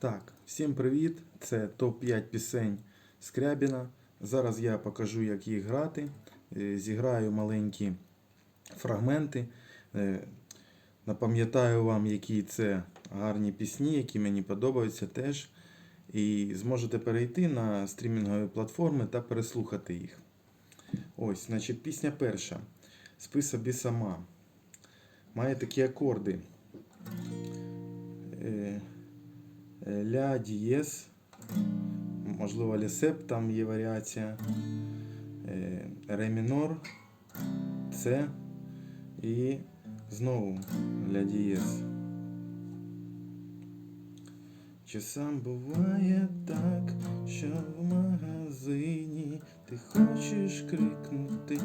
Так, всім привіт! Це топ-5 пісень Скрябіна. Зараз я покажу, як їх грати. Е, Зіграю маленькі фрагменти. Е, Напам'ятаю вам, які це гарні пісні, які мені подобаються теж. І зможете перейти на стрімінгові платформи та переслухати їх. Ось, значить, пісня перша. Спи собі сама. Має такі акорди. Е, Ля дієс, можливо, лісеп, там є варіація. Е, Ре мінор, С і знову ля дієс. Часам буває так, що в магазині ти хочеш крикнути.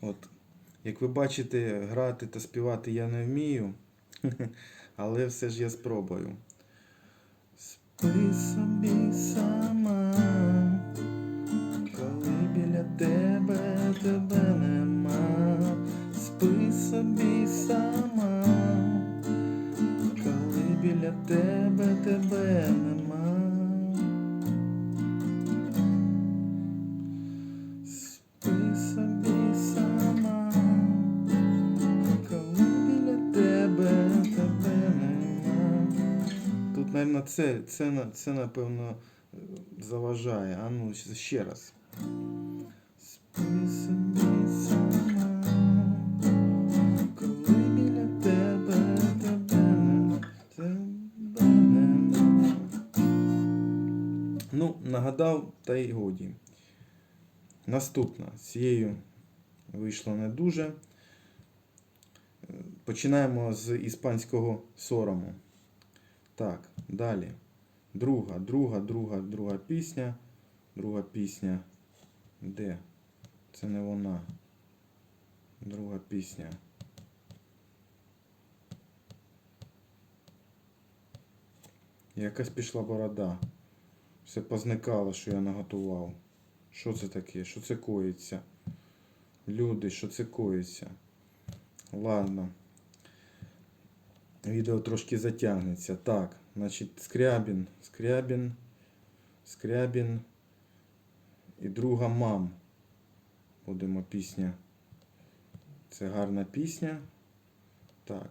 От, як ви бачите, грати та співати я не вмію, але все ж я спробую. Спи собі сама, коли біля тебе тебе нема. Спи собі сама, коли біля тебе тебе Тут, мабуть, це, це, це напевно е, заважає. А ну ще раз. Ну, нагадав, та й годі. Наступна. Цією вийшло не дуже. Е, Починаємо з іспанського сорому. Так, далі. Друга, друга, друга, друга пісня. Друга пісня. Де? Це не вона. Друга пісня. Якась пішла борода. Все позникало, що я наготував. Що це таке? Що це коїться? Люди, що це коїться? Ладно. Відео трошки затягнеться. Так, значить, Скрябін, Скрябін, Скрябін і друга мам. Будемо пісня. Це гарна пісня. Так.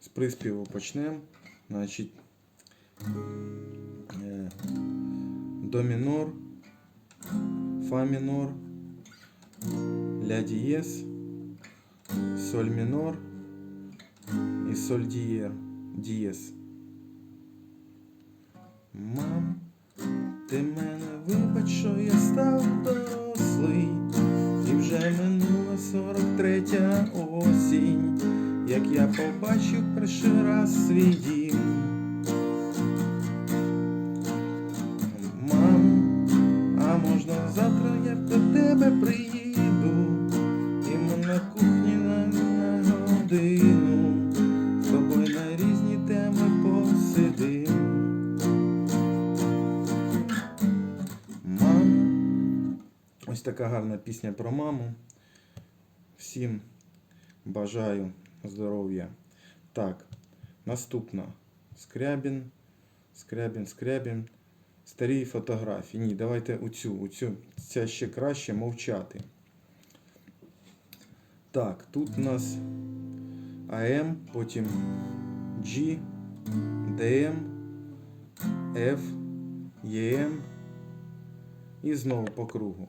З приспіву почнемо. Значить, е, до мінор, фа мінор, ля дієс, соль мінор і соль дієр, дієс. Мам, ти мене вибач, що я став дорослий, і вже минула 43 осінь, як я побачив перший раз свій дім. Така гарна пісня про маму. Всім бажаю здоров'я. Так, наступна. Скрябін, Скрябін, Скрябін. Старі фотографії. Ні, давайте оцю, оцю. Ця ще краще мовчати. Так, тут у нас АМ, потім G, ДМ, F, ЕМ і знову по кругу.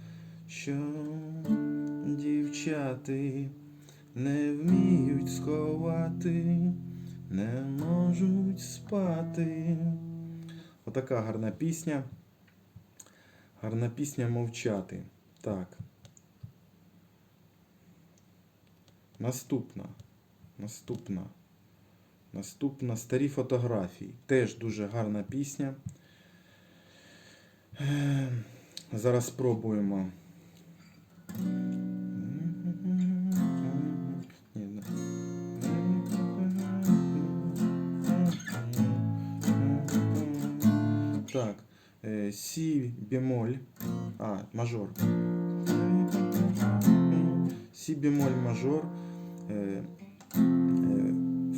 що дівчати не вміють сховати, не можуть спати. Отака гарна пісня. Гарна пісня мовчати. Так. Наступна. Наступна. Наступна старі фотографії. Теж дуже гарна пісня. Зараз спробуємо. Сі бемоль. А, мажор. Сі бемоль мажор. е, е,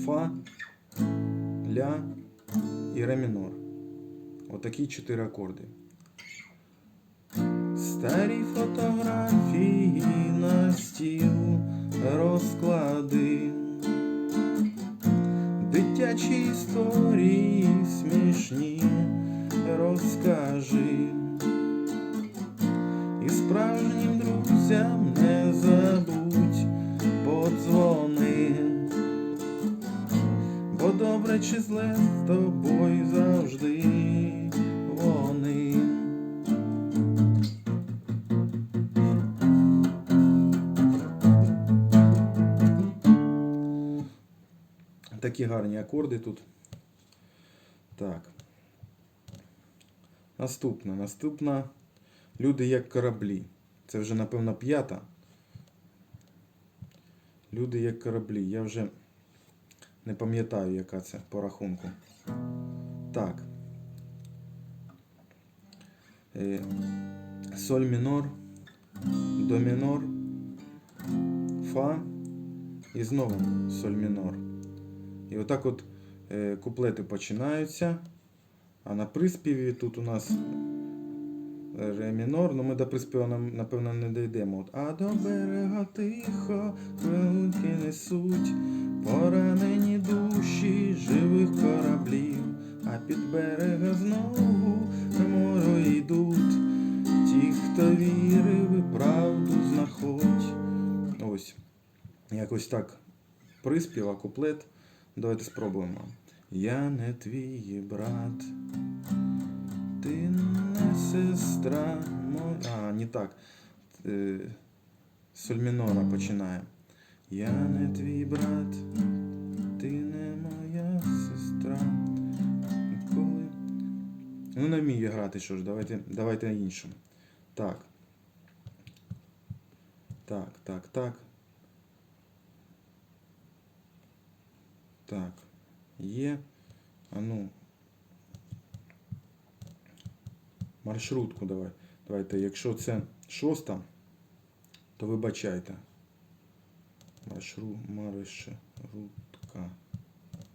Фа, ля і ре мінор. Отакі чотири акорди. Старі фотографії на стіл розклади. Дитячі історії смішні розкажи. І справжнім друзям не забудь подзвони. Бо добре чи зле з тобою завжди вони. Такі гарні акорди тут. Так. Наступна. Наступна. Люди як кораблі. Це вже, напевно, п'ята. Люди як кораблі. Я вже не пам'ятаю, яка це по рахунку. Так. Е, соль мінор, до мінор, фа і знову соль мінор. І отак от е, куплети починаються. А на приспіві тут у нас ре мінор, ну ми до приспіву напевно не дійдемо. От, а до берега тихо, хвилинки несуть, поранені душі живих кораблів, а під берега знову на море йдуть. Ті, хто вірив і правду знаходь. Ось. Якось так. Приспів, а куплет. Давайте спробуємо. Я не твій брат, ти не сестра моя. А, не так. Е, Соль мінора починаємо. Я не твій брат, ти не моя сестра. Ніколи. Ну, не вмію грати, що ж, давайте, давайте іншому. Так. Так, так, так. Так. Є. Ну. Маршрутку давай. Давайте, якщо це шоста, то вибачайте. Маршру, маршрутка.